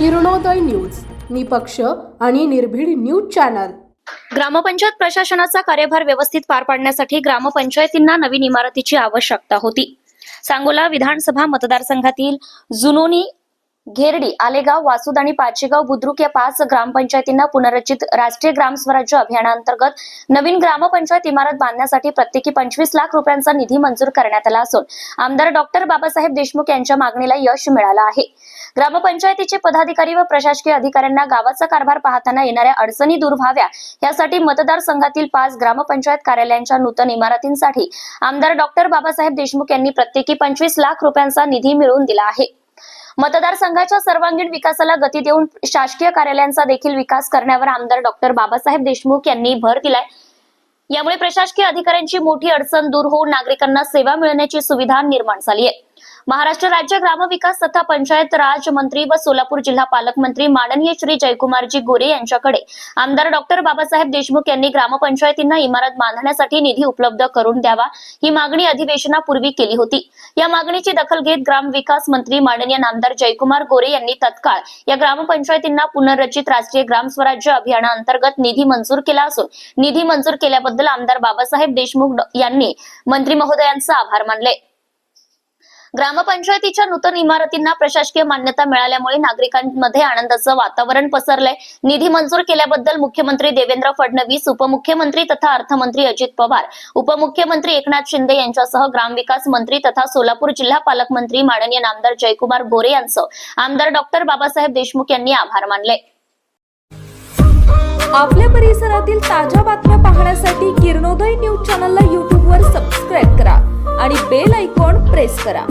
Kiranoday news. निपक्ष आणि निर्भीड न्यूज चॅनल. ग्रामपंचायत प्रशासनाचा कार्यभार व्यवस्थित पार पाडण्यासाठी ग्रामपंचायतींना नवीन इमारतीची आवश्यकता होती. सांगोला विधानसभा मतदारसंघातील जुनोनी घेरडी आलेगाव वासुद आणि पाचेगाव बुद्रुक या पाच ग्रामपंचायतींना पुनर्रचित राष्ट्रीय ग्राम स्वराज्य अभियानांतर्गत नवीन ग्रामपंचायत इमारत बांधण्यासाठी प्रत्येकी पंचवीस लाख रुपयांचा निधी मंजूर करण्यात आला असून आमदार डॉक्टर बाबासाहेब देशमुख यांच्या मागणीला यश मिळालं आहे. ग्रामपंचायतीचे पदाधिकारी व प्रशासकीय अधिकाऱ्यांना गावाचा कारभार पाहताना येणाऱ्या अडचणी दूर व्हाव्या यासाठी मतदारसंघातील पाच ग्रामपंचायत कार्यालयांच्या नूतन इमारतींसाठी आमदार डॉक्टर बाबासाहेब देशमुख यांनी प्रत्येकी पंचवीस लाख रुपयांचा निधी मिळवून दिला आहे. मतदारसंघाच्या सर्वांगीण विकासाला गती देऊन शासकीय कार्यालयांचा देखील विकास करण्यावर आमदार डॉक्टर बाबासाहेब देशमुख यांनी भर दिलाय. यामुळे प्रशासकीय अधिकाऱ्यांची मोठी अडचण दूर होऊन नागरिकांना सेवा मिळण्याची सुविधा निर्माण झाली आहे. महाराष्ट्र राज्य ग्रामविकास तथा पंचायत राज मंत्री व सोलापूर जिल्हा पालकमंत्री माननीय श्री जयकुमारजी गोरे यांच्याकडे आमदार डॉक्टर बाबासाहेब देशमुख यांनी ग्रामपंचायतींना इमारत बांधण्यासाठी निधी उपलब्ध करून द्यावा ही मागणी अधिवेशनापूर्वी केली होती. या मागणीची दखल घेत ग्रामविकास मंत्री माननीय नामदार जयकुमार गोरे यांनी तत्काळ या ग्रामपंचायतींना पुनर्रचित राष्ट्रीय ग्राम स्वराज्य अभियानाअंतर्गत निधी मंजूर केला असून निधी मंजूर केल्याबद्दल आमदार बाबासाहेब देशमुख यांनी मंत्री महोदयांचे आभार मानले. ग्रामपंचायतीच्या नूतन इमारतींना प्रशासकीय मान्यता मिळाल्यामुळे नागरिकांमध्ये आनंदाचं वातावरण पसरलंय. निधी मंजूर केल्याबद्दल मुख्यमंत्री देवेंद्र फडणवीस उपमुख्यमंत्री तथा अर्थमंत्री अजित पवार उपमुख्यमंत्री एकनाथ शिंदे यांच्यासह ग्रामविकास मंत्री तथा सोलापूर जिल्हा पालकमंत्री माननीय नामदार जयकुमार गोरे यांचं आमदार डॉक्टर बाबासाहेब देशमुख यांनी आभार मानले. आपल्या परिसरातील ताज्या बातम्या पाहण्यासाठी किरणोदय न्यूज चॅनलला यूट्यूबवर सबस्क्राईब करा आणि बेल आयकॉन प्रेस करा.